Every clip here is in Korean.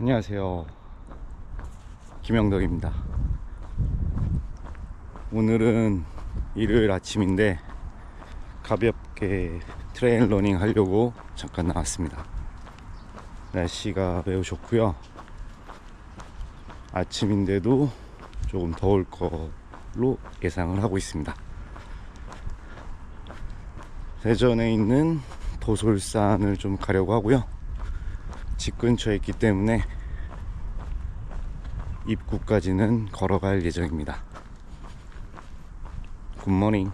안녕하세요. 김영덕입니다. 오늘은 일요일 아침인데 가볍게 트레일 러닝 하려고 잠깐 나왔습니다. 날씨가 매우 좋고요. 아침인데도 조금 더울 걸로 예상을 하고 있습니다. 대전에 있는 도솔산을 좀 가려고 하고요. 집 근처에 있기 때문에 입구까지는 걸어갈 예정입니다. 굿모닝.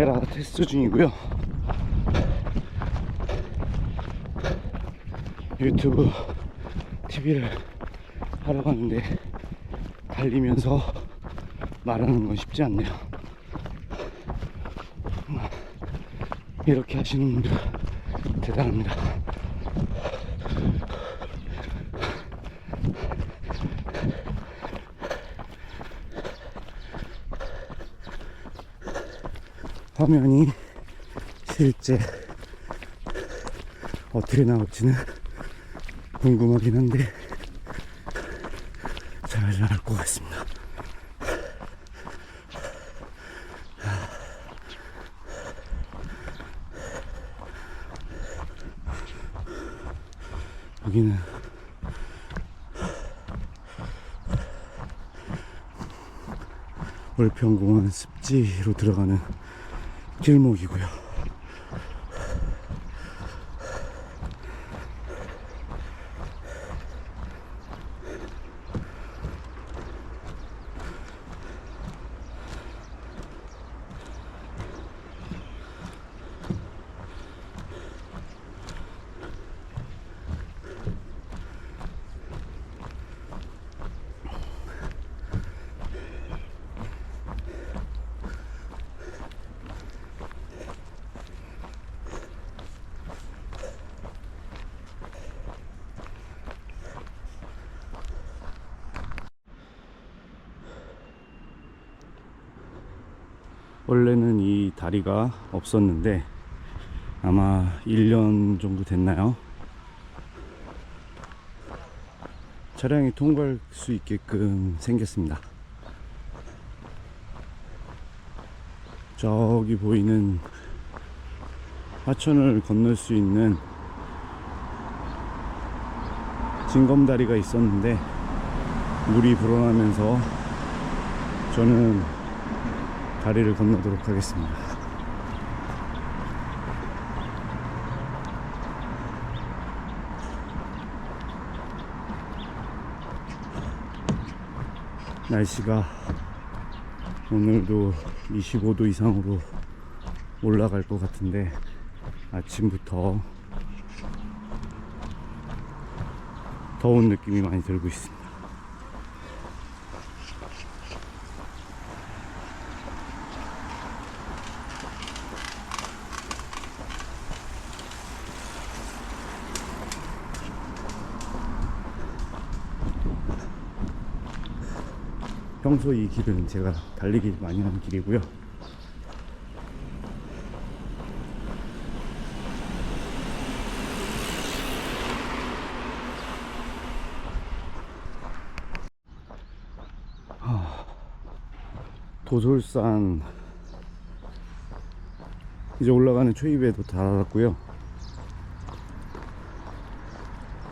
카메라 테스트 중이고요. 유튜브 TV를 하려고 하는데 달리면서 말하는 건 쉽지 않네요. 이렇게 하시는 분들 대단합니다. 화면이 실제 어떻게 나올지는 궁금하긴 한데 잘 나올 것 같습니다. 여기는 월평공원 습지로 들어가는 길목이고요. 원래는 이 다리가 없었는데 아마 1년 정도 됐나요? 차량이 통과할 수 있게끔 생겼습니다. 저기 보이는 하천을 건널 수 있는 징검다리가 있었는데 물이 불어나면서 저는 다리를 건너도록 하겠습니다. 날씨가 오늘도 25도 이상으로 올라갈 것 같은데 아침부터 더운 느낌이 많이 들고 있습니다. 평소 이 길은 제가 달리기 많이 하는 길이고요. 하, 도솔산 이제 올라가는 초입에도 달았고요.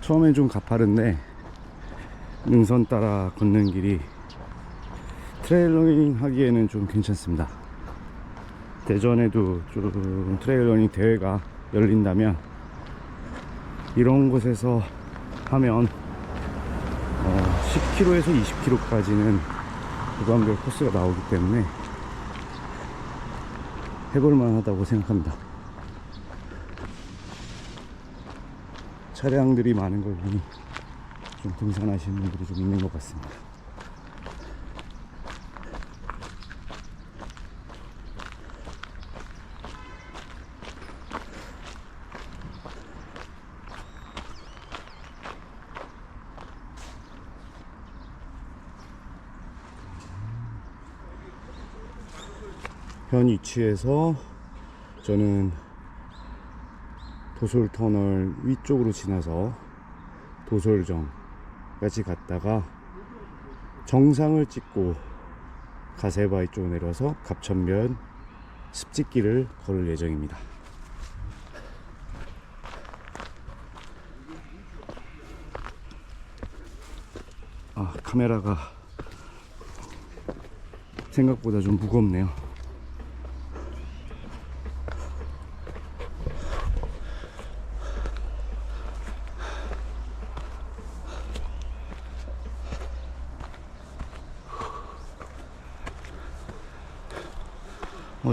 처음엔 좀 가파른데 능선 따라 걷는 길이 트레일러닝 하기에는 좀 괜찮습니다. 대전에도 좀 트레일러닝 대회가 열린다면 이런 곳에서 하면 어, 10km에서 20km까지는 구간별 코스가 나오기 때문에 해볼만 하다고 생각합니다. 차량들이 많은 걸 보니 좀 등산하시는 분들이 좀 있는 것 같습니다. 현 위치에서 저는 도솔터널 위쪽으로 지나서 도솔정까지 갔다가 정상을 찍고 가세바위 쪽으로 내려서 갑천면 습직길을 걸을 예정입니다. 아, 카메라가 생각보다 좀 무겁네요.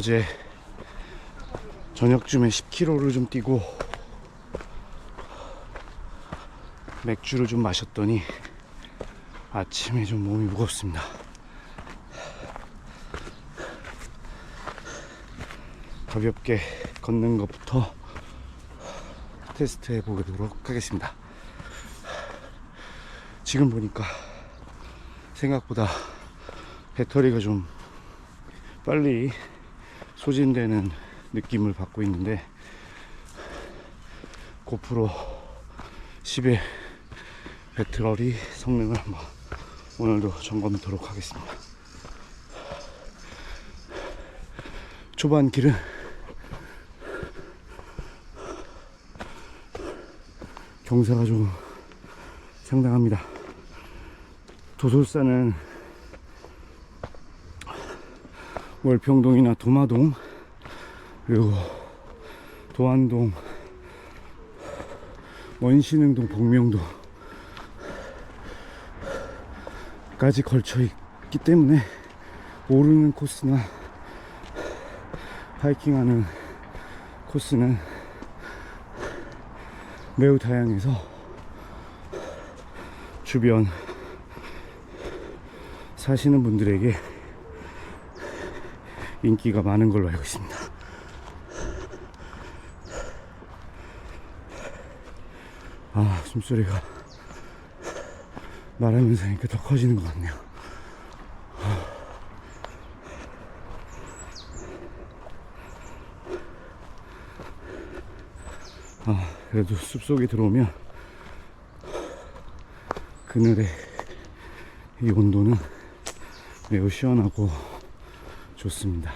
어제 저녁쯤에 10km를 좀 뛰고 맥주를 좀 마셨더니 아침에 좀 몸이 무겁습니다. 가볍게 걷는 것부터 테스트 해 보도록 하겠습니다. 지금 보니까 생각보다 배터리가 좀 빨리 소진되는 느낌을 받고 있는데 고프로 10의 배터리 성능을 한번 오늘도 점검하도록 하겠습니다. 초반 길은 경사가 좀 상당합니다. 도솔산은 월평동이나 도마동 그리고 도안동 원신흥동 복명동 까지 걸쳐 있기 때문에 오르는 코스나 하이킹하는 코스는 매우 다양해서 주변 사시는 분들에게 인기가 많은 걸로 알고 있습니다. 아, 숨소리가 말하면서 하니까 더 커지는 것 같네요. 아, 그래도 숲속에 들어오면 그늘의 이 온도는 매우 시원하고 좋습니다.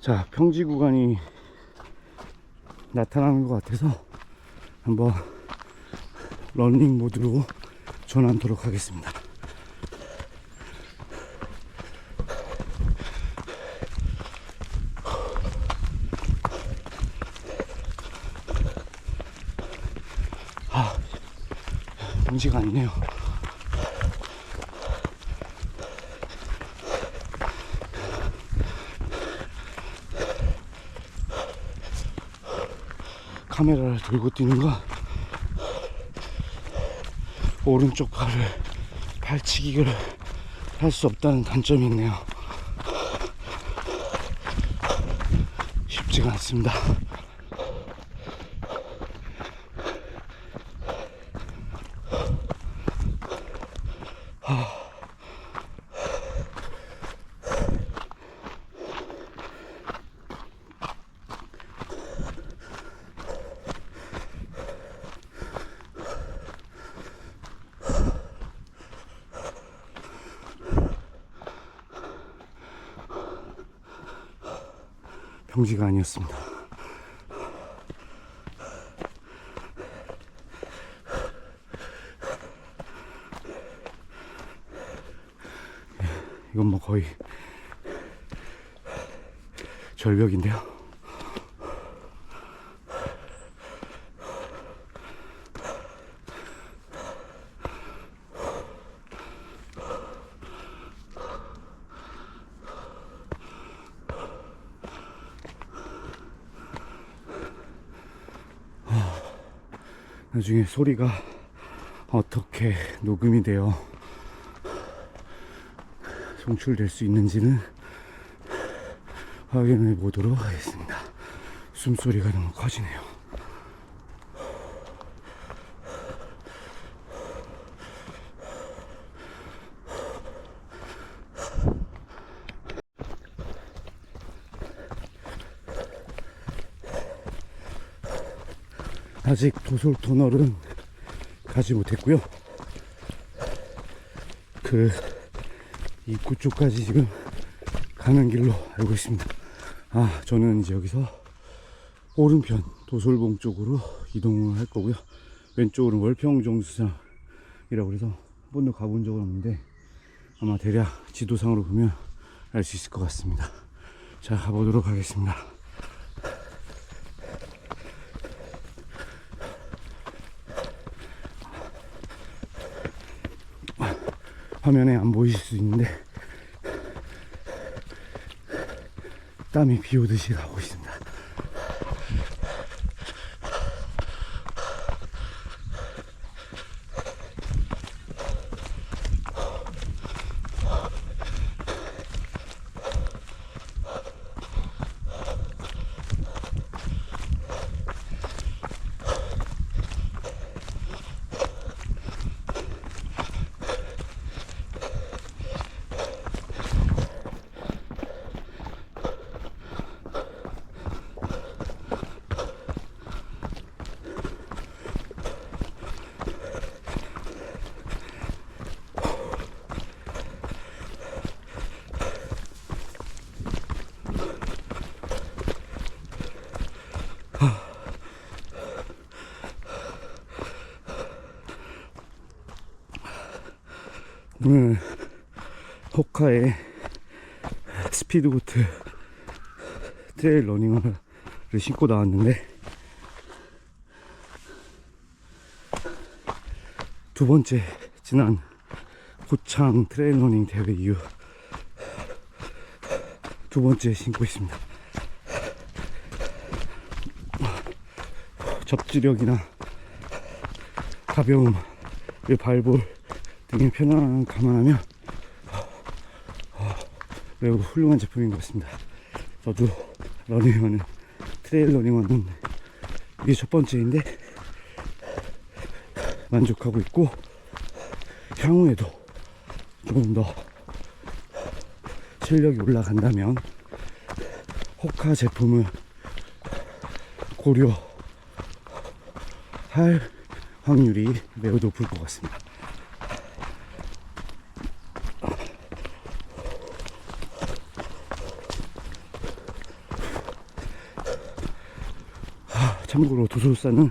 자, 평지 구간이 나타나는 것 같아서 한번 런닝 모드로 전환하도록 하겠습니다. 평지가 아니네요. 카메라를 들고 뛰는 건 오른쪽 팔을 팔치기를 할 수 없다는 단점이 있네요. 쉽지가 않습니다. 평지가 아니었습니다. 이건 뭐 거의 절벽인데요. 나중에 소리가 어떻게 녹음이 되어 송출될 수 있는지는 확인해 보도록 하겠습니다. 숨소리가 너무 커지네요. 아직 도솔 터널은 가지 못했고요. 그 입구 쪽까지 지금 가는 길로 알고 있습니다. 아, 저는 이제 여기서 오른편 도솔봉 쪽으로 이동을 할 거고요. 왼쪽으로 월평 정수장이라고 해서 한 번도 가본 적은 없는데 아마 대략 지도상으로 보면 알 수 있을 것 같습니다. 자, 가보도록 하겠습니다. 화면에 안 보이실 수 있는데 땀이 비 오듯이 나오고 있습니다. 오늘 호카의 스피드보트 트레일 러닝화를 신고 나왔는데 두 번째 지난 고창 트레일 러닝 대회 이후 두 번째 신고 있습니다. 접지력이나 가벼움, 이 발볼 편안함 감안하면 어, 매우 훌륭한 제품인 것 같습니다. 저도 러닝화는 트레일 러닝화는 이게 첫 번째인데 만족하고 있고 향후에도 조금 더 실력이 올라간다면 호카 제품을 고려할 확률이 매우 높을 것 같습니다. 참고로 도솔사는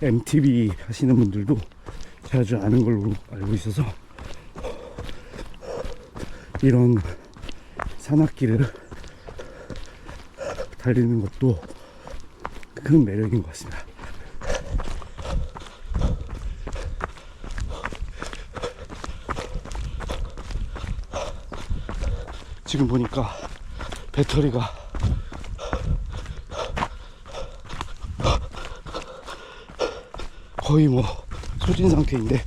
MTB 하시는 분들도 자주 아는 걸로 알고 있어서 이런 산악길을 달리는 것도 큰 매력인 것 같습니다. 지금 보니까 배터리가 거의 뭐 소진 상태인데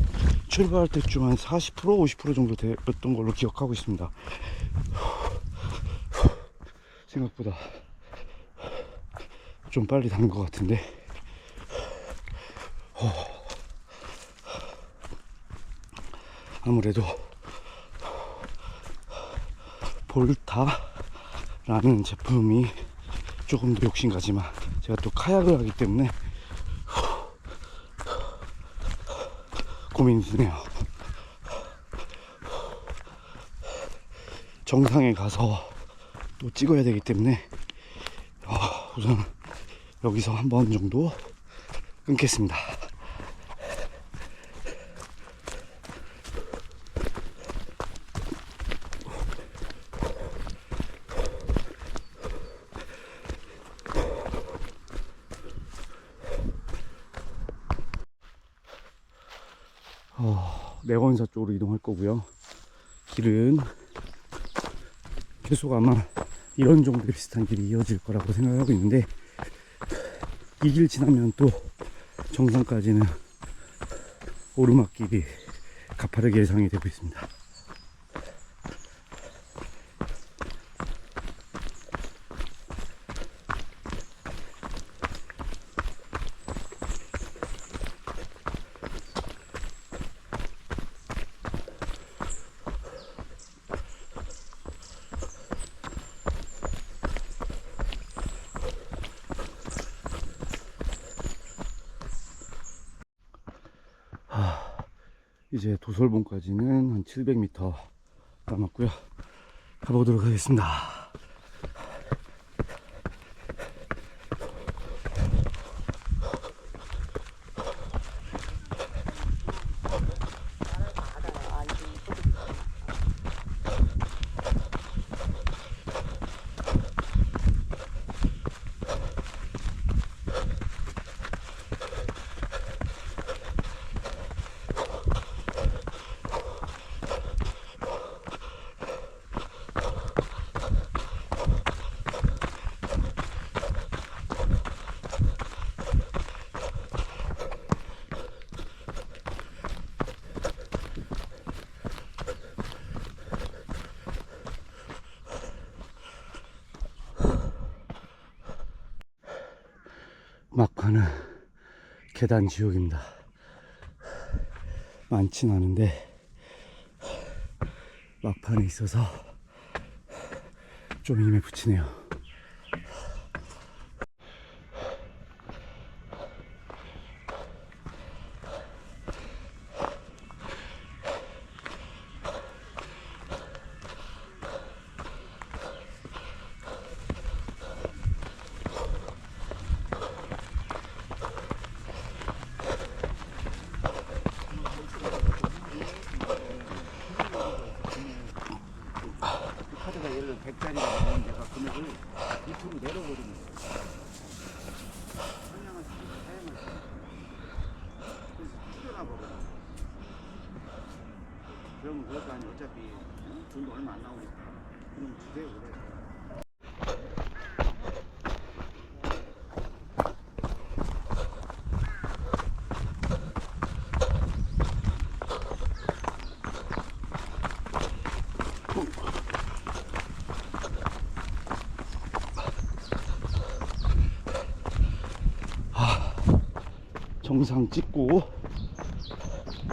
출발할 때쯤 한 40% 50% 정도 됐던 걸로 기억하고 있습니다. 생각보다 좀 빨리 닿는 것 같은데 어. 아무래도 볼타라는 제품이 조금 더 욕심가지만 제가 또 카약을 하기 때문에 고민이 드네요. 정상에 가서 또 찍어야 되기 때문에 어, 우선 여기서 한 번 정도 끊겠습니다. 어, 내원사 쪽으로 이동할 거고요. 길은 계속 아마 이런 정도 비슷한 길이 이어질 거라고 생각하고 있는데 이 길 지나면 또 정상까지는 오르막길이 가파르게 예상이 되고 있습니다. 이제 도솔봉까지는 한 700m 남았고요. 가보도록 하겠습니다. 막판은 계단 지옥입니다. 많진 않은데 막판에 있어서 좀 힘에 붙이네요. 100짜리가 나오면 내가 금액을 2% 내려버리는 시키고 사양을 시키고. 그래서 줄여놔버려. 그럼 그것도 아니 어차피 어? 돈도 얼마 안 나오니까. 그럼 주세요 그래. 정상 찍고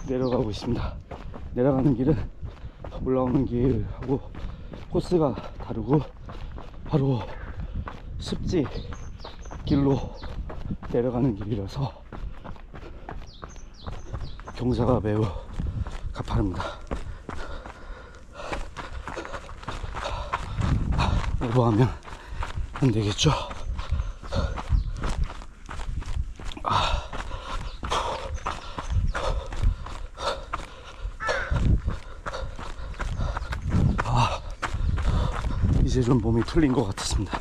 내려가고 있습니다. 내려가는 길은 올라오는 길하고 코스가 다르고 바로 습지 길로 내려가는 길이라서 경사가 매우 가파릅니다. 오버하면 안 되겠죠? 이제 좀 몸이 풀린 것 같았습니다.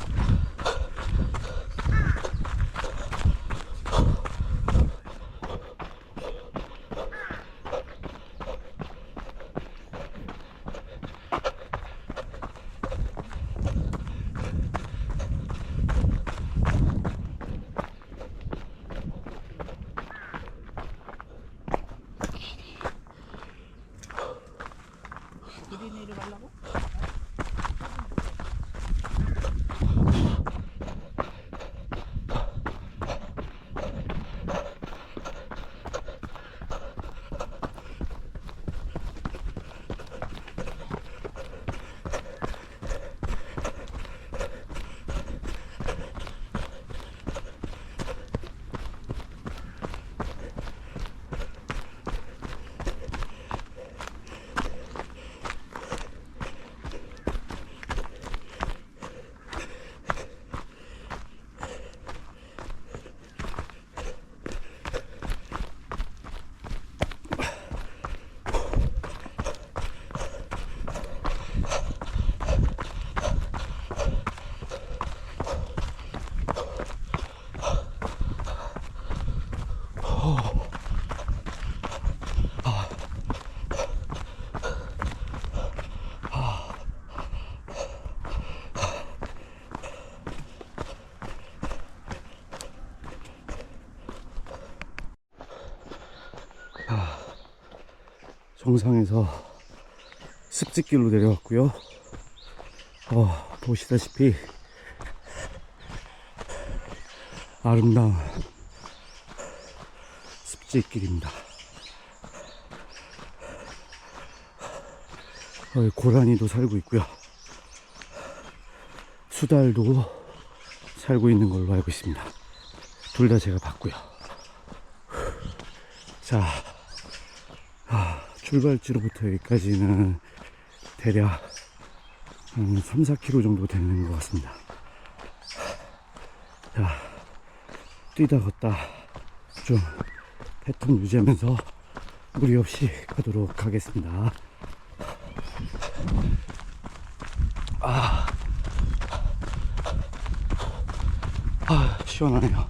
정상에서 습지길로 내려왔고요. 어, 보시다시피 아름다운 습지길입니다. 어, 고라니도 살고 있고요. 수달도 살고 있는 걸로 알고 있습니다. 둘 다 제가 봤고요. 자, 출발지로부터 여기까지는 대략 한 3, 4km 정도 되는 것 같습니다. 자, 뛰다 걷다 좀 패턴 유지하면서 무리 없이 가도록 하겠습니다. 아, 아 시원하네요.